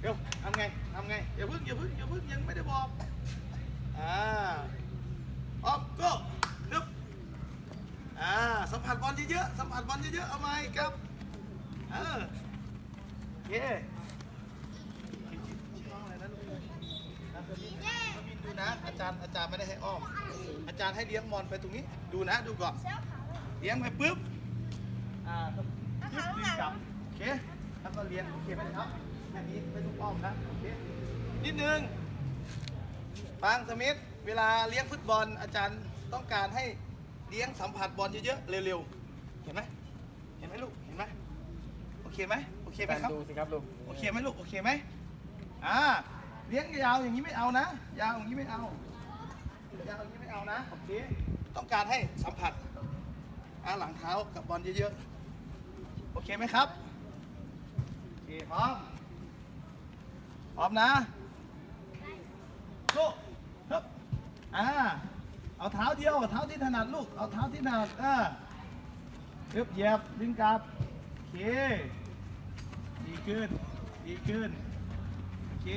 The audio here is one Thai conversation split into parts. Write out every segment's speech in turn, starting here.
เดี๋ยวทำไงทำไงอย่าพึ่งอย่าพึ่งอย่าพึ่งยังไม่ได้บอกอ่าออฟก็นึบอ่าสัมผัสบอลเยอะๆสัมผัสบอลเยอะๆเอาไหมครับเออเคชื่อน้ดูนะอาจารย์อาจารย์ไม่ได้ให้อ้อมอาจารย์ให้เลี้ยงบอลไปตรงนี้ ดูนะดูก่อนเลี้ยงไปปุ๊บอ่าปึ๊บยืนจับโอเคแล้วก็เลี้ยงโอเคไหมครับ แค่นี้ไม่ต้องอ้อมนะโอเคนิดนึงฟังสมิธเวลาเลี้ยงฟุตบอลอาจารย์ต้องการให้เลี้ยงสัมผัสบอลเยอะๆเร็วๆเห็นไหมเห็นไหมลูกเห็นไหมโอเคไหมโอเคไหมการครับดูสิครับลูกโอเคไหมลูกโอเคไหมอ่าเลี้ยงยาวอย่างนี้ไม่เอานะ ยาวอย่างนี้ไม่เอายาวอย่างนี้ไม่เอานะโอเคต้องการให้สัมผัสอาหลังเท้ากับบอลเยอะๆ โอเคไหมครับ โอเคพร้อม พร้อมนะลูกฮึบอ่า เอาเท้าเดียว เท้าที่ถนัดลูก เอาเท้าที่ถนัดอ่าฮึบเหยียบดึงกลับ โอเค ดีขึ้น ดีขึ้น โอเค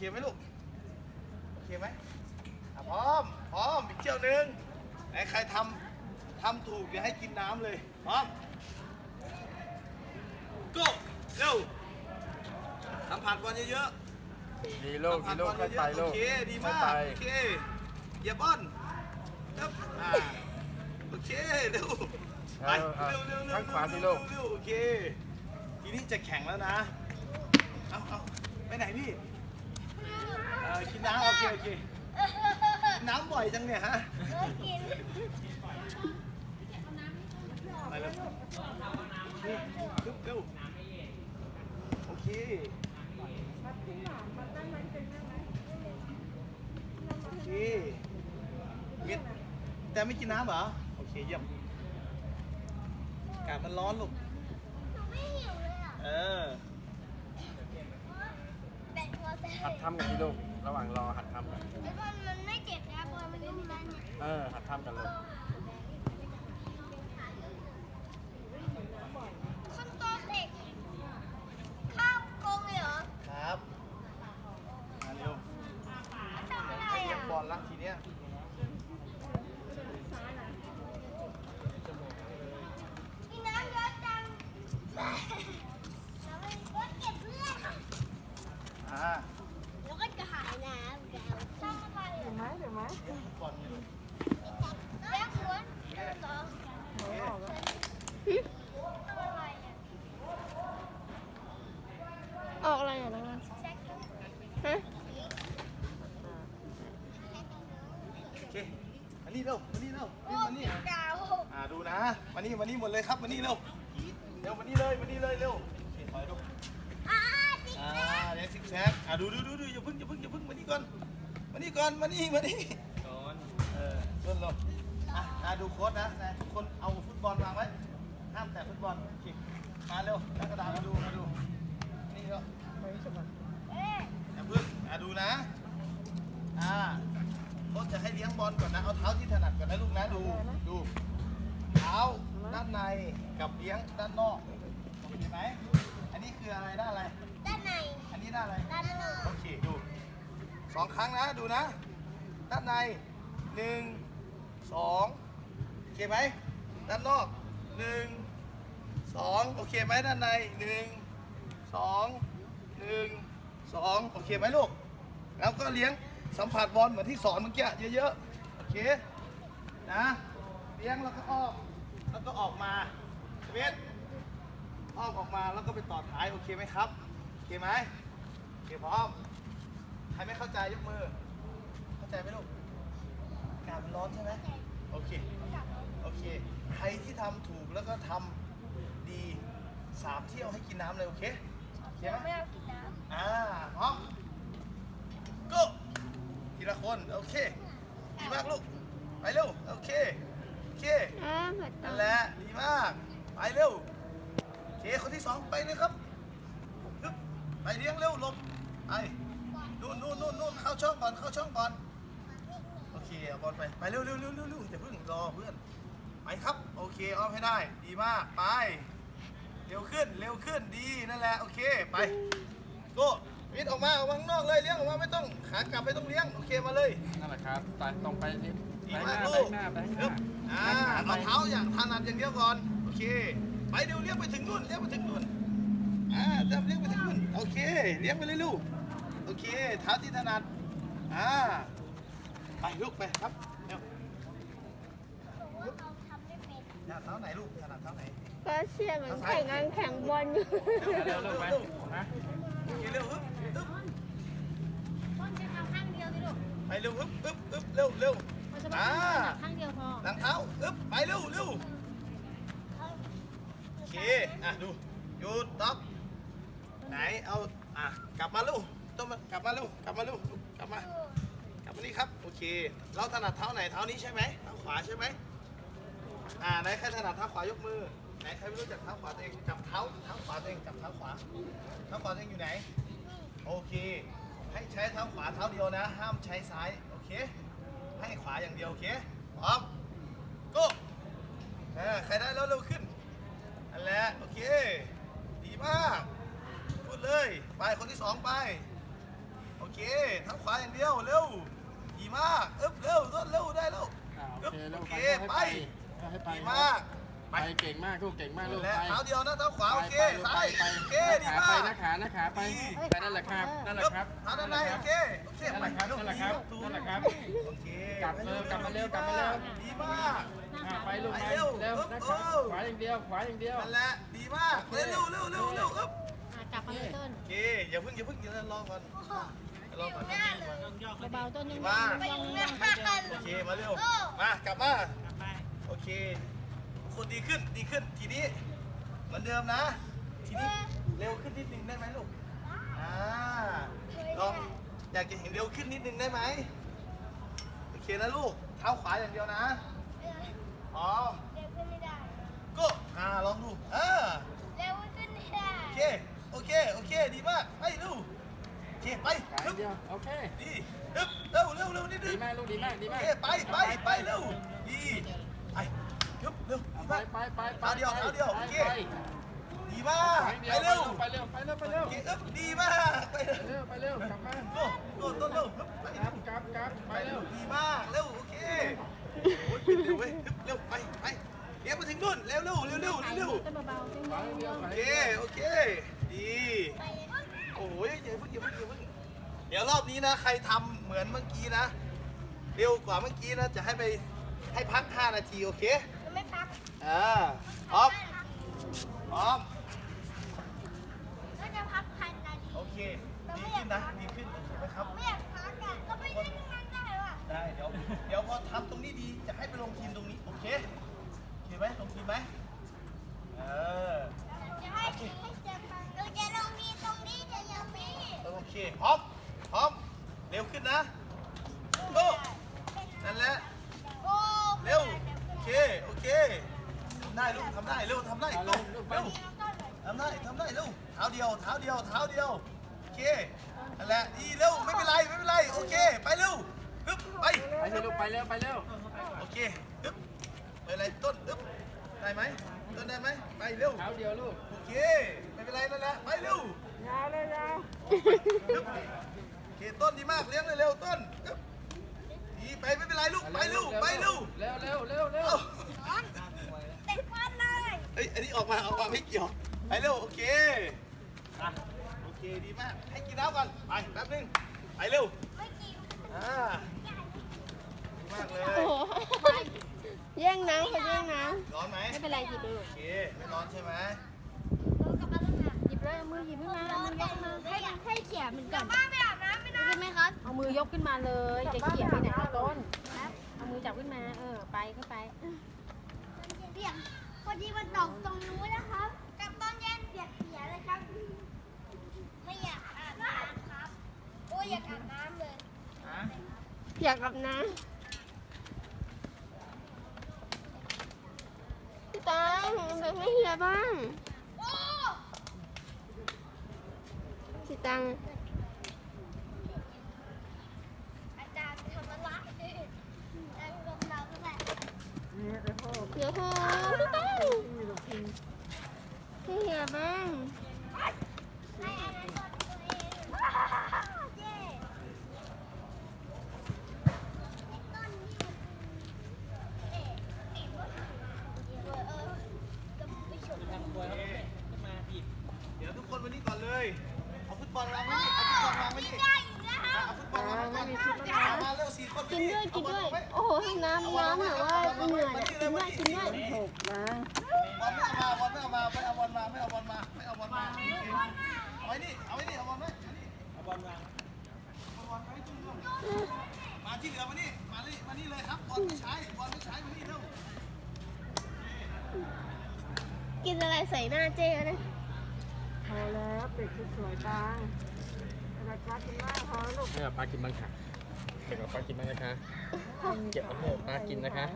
โอเคไหมลูกโอเคไหมอะพร้อม พร้อมอีกเที่ยวหนึ่งไหนใครทำทำถูกอย่าให้กินน้ำเลยพร้อม go เร็วสัมผัสบอลเยอะๆดีลูกดีลูกค่อยไปลูกโอเคดีค่อมายกไปโอเคอย่าบอลครับอ่าโอเคเร็วไปเอาเอาเร็วเร็วเร็วข้างขวาสิลูกเร็วโอเคทีนี้จะแข่งแล้วนะเอาเอาไปไหนพี่เออกินน้ำโอเคโอเคกินน้ำบ่อยจังเนี่ยฮะไม่กินไปเร็วนี่ปึ๊บเร็วโอเคโอเคมิดแต่ไม่กินน้ำเหรอ โอเคเยี่ยมอากาศมันร้อนลูกหนูไม่หิวเลยอะ เออแบตหัวใจหัดทำกันสิลูก ระหว่างรอหัดทำกันไอ้บอลมันไม่เจ็บนะบอลมันยุ่งมันเนี่ยเออ หัดทำกันลูกคนโตเด็กข้าวโกงเลยเหรอครับมาเร็วทำอะไรเลี้ยอะงบอลละทีเนี้ยมีน้ำเยอะจังแล้วมันก็เก็บเลือดอ่า แล้วก็จะหายน้ำแล้วทำอะไรอะ เลี้ยงบอลเนี่ยเลี้ยงสวนเหรออะไรอะออกอะไรอะน้องนันแซกฮะโอเคมานี่เร็วมานี่เร็วโอ้นี่มานี่อ่าดูนะมานี่มานี่หมดเลยครับมานี่เร็วเร็วมานี่เลยมานี่เลยเร็วโอเคถอยลูอ่าเดี๋ยวซิกแซกอ่าดูดูดูดูอย่าพึ่งอย่าพึ่งอย่าพึ่งมานี่ก่อน มานี่ก่อนมานี่มานี่ก่อนเออต้นลงอะอ่าดูโค้ดนะนะทุกคนเอาฟุตบอลวางไว้ ห้ามแตะฟุตบอลโอเคมาเร็วตั้งกระดาษมาดูมาดู นี่เร็วเอ๊ะอย่าเพึ่งอ่าดูนะ อ่าโค้ชจะให้เลี้ยงบอลก่อนนะ เอาเท้าที่ถนัดก่อนนะลูกนะ ดู ดู เท้าด้านในกับเลี้ยงด้านนอกเห็นไหม อันนี้คืออะไรด้านอะไร ด้านใน อันนี้ด้านอะไร ด้านนอก โอเค ดู สองครั้งนะ ดูนะด้านในหนึ่งสองโอเคไหมด้านนอกหนึ่งสองโอเคไหมด้านในหนึ่งสองหนึ่งสองโอเคไหมลูก แล้วก็เลี้ยงสัมผัสบอลเหมือนที่สอนเมื่อกี้เยอะๆโอเคนะเลี้ยงแล้วก็อ้อมแล้วก็ออกมาสเวตอ้อมออกมาแล้วก็ไปต่อท้ายโอเคไหมครับโอเคไหมโอเคพร้อม ใครไม่เข้าใจยกมือ เข้าใจไหมลูกอากาศมันร้อนใช่ไหมโอเค โอเค ใครที่ทำถูกแล้วก็ทำดีสามเที่ยวให้กินน้ำเลยโอเคโอเคไหม ไม่เอากินน้อ่าพร้อม go ทีละคนโอเคดีมากลูกไปเร็วโอเคโอเคอ่าหัดนั่นแหละดีมากไปเร็วโอเคคนที่สองไปเลยครับฮึบไปเลี้ยงเร็วหลบไป ดูนู่นนู่นนู่นเข้าช่องก่อนเข้าช่องก่อนโอเคเอาบอลไปไปเร็วเร็วเร็วเร็วเร็วอย่าเพิ่งรอเพื่อนไปครับโอเคออฟให้ได้ ดีมากไป เร็วขึ้นเร็วขึ้นดีนั่นแหละโอเคไปโก้วิทย์ออกมาออกมาข้างนอกเลยเลี้ยงออกมาไม่ต้องขากลับไม่ต้องเลี้ยงโอเคมาเลยนั่นแหละครับไปตรงไปนิดดีไปข้างมาหกน้าไปลูกข้างหน้าไปข้างหน้าอ่าเอาเท้าอย่างถนัดอย่างเดียวก่อนโอเค ไปเดี๋ยวเลี้ยงไปถึงนู่นเลี้ยงไปถึงนู่นอ่าเริ่มเลี้ยงไปถึงนู่นโอเคเลี้ยงไปเลยลูก โอเคเท้าที่ถนัดอ่าไปลูกไปครับเร็วเราทำไม่เป็นถนัดเท้าไหนลูกถนัดเท้าไหนก็เชียร์เหมือนแข่งงานแข่งบอลอยู่เร็วลูกไปนะโอเคเร็วฮึบฮึบต้นจะทำข้างเดียวสิลูกไปเร็วฮึบฮึบฮึบเร็วเร็วมันจะไม่อ่าข้างเดียวพอหลังเท้าฮึบไปเร็วเร็วโอเคอะดูหยุดต๊อปไหนเอาอะกลับมาลูก ต้องมากลับมาลูกกลับมาลูกกลับมากลับมานี่ครับโอเค เราถนัดเท้าไหนเท้านี้ใช่ไหมเท้าขวาใช่ไหมอ่าไหนใครถนัดเท้าขวายกมือไหนใครไม่รู้จักเท้าขวาตัวเองจับเท้าเท้าขวาตัวเองจับเท้าขวาเท้าขวาตัวเองอยู่ไหนโอเค ให้ใช้เท้าขวาเท้าเดียวนะ ห้ามใช้ซ้ายโอเคให้ขวาอย่างเดียวโอเคพร้อม go อ่าใครได้แล้วเร็วขึ้นอันแหละ โอเค ดีมาก พูดเลย ไปคนที่สองไป โอเคทางขวาอย่างเดียว เร็ว ดีมากเอ๊บเร็วต้นเร็ว ได้แล้ว อ่าโอ อึ๊บ เคลู โอก เค ไป ไป ให้ไป ดี ให้ มาก ไป เก่งมากลูกเก่งมากลูกและไปเท้าเดียวนะเท้าขวาโอเคไปซ้ายไปโอเคไปดีขาไปมากนะขานะขาไปดีไปนั่นแหละครับนั่นแหละครับเท้าด้านในโอเคโอเคนั่นแหละครับนั่นแหละครับนั่นแหละครับโอเคกลับเร็วกลับมาเร็วกลับมาเร็วดีมากอ่าไปลูกไปไปเร็วเร็วอึ๊บนะครับเออขวาอย่างเดียวขวาอย่างเดียวนั่นแหละดีมากเร็วเร็วเร็วเร็วเร็วอึ๊บจับมาเลยต้นโอเคอย่าเพิ่งอย่าเพิ่งอย่ารอก่อนรอก่อนเบาๆต้นดียังมากไปอยู่หน้าโอเคมาเร็วมากลับมาโอเค คนดีขึ้นดีขึ้นทีนี้เหมือนเดิมนะ ทีนี้เร็วขึ้นนิดนึงได้ไหมลูกอ่าลองอยากจะเห็นเร็วขึ้นนิดนึงได้ไหมโอเคนะลูกเท้าขวาอย่างเดียวนะอ๋อเร็วขึ้นไม่ได้ก็อ่าลองดูอ่าเร็วขึ้นไม่ได้โอเคโอเคโอเคดีมากไปลูกโอเคไปขวาอฮึย่างบเดียวโอเคดีฮึบเร็วเร็วเร็วนิดนึดีงมากลูกดีมากดีโอมากเคไปไปไปเร็วดีไปฮึบเร็วดี ไปมากไปไปไปเท้าเดียวเท้าเดียวโอเคไปดีมากไปไปเร็วไปเร็วไปเร็วไปเร็วโอเคอึ๊บดีมากไปเร็วเร็วไปเร็วกลับมาโก้โก้ต้นเร็วฮึบไปกลับกลับกลับไปเร็วดีมากเร็วโอเคโอ้ยเร็วเว้ยฮึบเร็วไปไปเลี้ยงไปถึงนู่นเร็วเร็วเร็วเร็วเร็วต้นเบาๆต้นขวาอย่างเดียวขโอวาเคโอเคดีโอ้ยอย่าเพิ่งอย่าเพิ่งอย่าเพิ่งเดี๋ยวรอบนี้นะ ใครทำเหมือนเมื่อกี้นะ เร็วกว่าเมื่อกี้นะจะให้ไปให้พัก 5 นาที โอเค มันไม่พักอ่าพร้อมพร้อม ก็จะพักพันนาทีโอเค ดีขึ้นนะ ลูกทำได้เร็วทำได้โก้เร็วทำได้ทำได้เร็วเท้าเดียวเท้าเดียวเท้าเดียวโอเคนั่นแหละดีเร็วไม่เป็นไรไม่เป็นไรโอเคไปเร็วฮึบไปไปเร็วลูกไปเร็วไปเร็วโอเคฮึบไปอะไรต้นฮึบได้ไหมต้นได้ไหมไปเร็วเท้าเดียวลูกโอเคไม่เป็นไรนั่นแหละไปเร็วยาวเลยยาวฮึบโอเคต้นดีมากเลี้ยงเลยเร็วต้นฮึบดีไปไม่เป็นไรลูกไปเร็วไปเร็วเร็วเร็วเร็วเร็ว เอ้า เตะบอลเลย เอ้ยอันนี้ออกมาออกมาไม่เกี่ยวไปเร็วโอเคอะโอเคดีมาก ให้กินน้ำก่อนไปแป๊บนึงไปเร็วไม่กินอ่าดีมากเลยโอ้โหแย่งน้ำเขาแย่งน้ร้อนไหมไม่เป็นไรหยิบเลยโอเคไม่ร้อนใช่ไหมเรากลับมาแล้วนะำหยิบเลยเอามือหยิบขึ้นมาเอามือยกมาให้ให้เขี่ยมันกก่ลัอบนบ้านไปอาบน้ำไม่ได้ใช่ไหมครับเอามือยกขึ้นมาเลยจะเขี่ยไปไหนล่ะต้นครับเอามือจับขึ้นมาเออไปเข้าไปเปียก พอดีมันตกตรงนู้นนะครับกลับตอนเย็นเปียกเสียเลยครับ ไม่อยากอาบน้ำครับ โอ้ยอยากอาบน้ำเลยอยากอาบน้ำพี่ตังไปไม่เฮียบ้างโอ้พี่ตัง พี่เหี่ยบ้างเดี๋ยวทุกคนวันนี้ก่อนเลยขอาฟุตบอลแล้ไว้ นด้วยกินด้วย โอ้โหน้ำน้ำแบบว่าเหนื่อยอะกินด้วยกินด้วยหกนะบอลไม่เอามาบอลไม่เอามาไม่เอาบอลมาไม่เอาบอลมาไม่เอาบอลมาเอาไว้นี่เอาไว้นี่เอาบอลไว้เอาบอลมาเอาบอลไว้ตรงนู้นมาที่เหลือมานี่มานี่มานี่เลยครับบอลไม่ใช้บอลไม่ใช้มานี่เร็วกินอะไรใส่หน้าเจ๊นะพอแล้วเป็ดสวยๆตังราคากินมากพอแล้วลูกให้ป้ากินบ้างค่ะ เก็บกับป้ากินบ้างนะคะ เก็บเอาให้ป้ากินนะคะ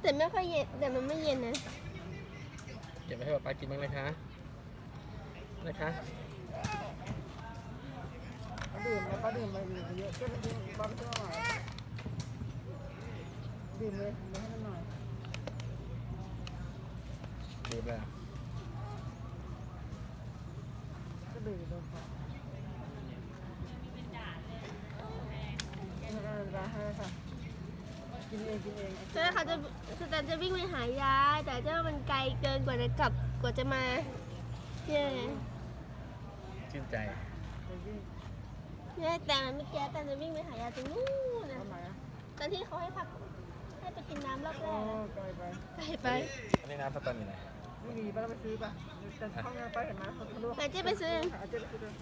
แต่ไม่ค่อยเย็นแต่มันไม่เย็นนะ เก็บไว้ให้ป้ากินบ้างนะคะ นะคะดื่มแล้วก็ดื่มไปดื่มไปเยอะก็ดื่มบอลเท่าไหร่ดื่มเลยไม่ให้มันหน่อยดีแล้วก็ดื่มโดนก่อนเออได้ให้ค่ะกินเอง กินเองเจ้าเขาจะคือแต่จะวิ่งไปหายาย แต่เจ้ามันไกลเกินกว่าจะกลับกว่าจะมาเจ้ชื่นใจไปวิ่งเนี่ยแต่มันไม่แก้แต่จะวิ่งไปหายายตรงนู้นนะทำไมอะตอนที่เขาให้พักให้ไปกินน้ำรอบแรโอ้กไกลไปไปไปอันนี้น้ำสตันอยู่ไหนไม่มีไปแล้วไปซื้อป่ะจะเข้างานไปเห็นไหมเขาทะลุแต่เจ๊ไปซื้ออาจจะไปซื้อ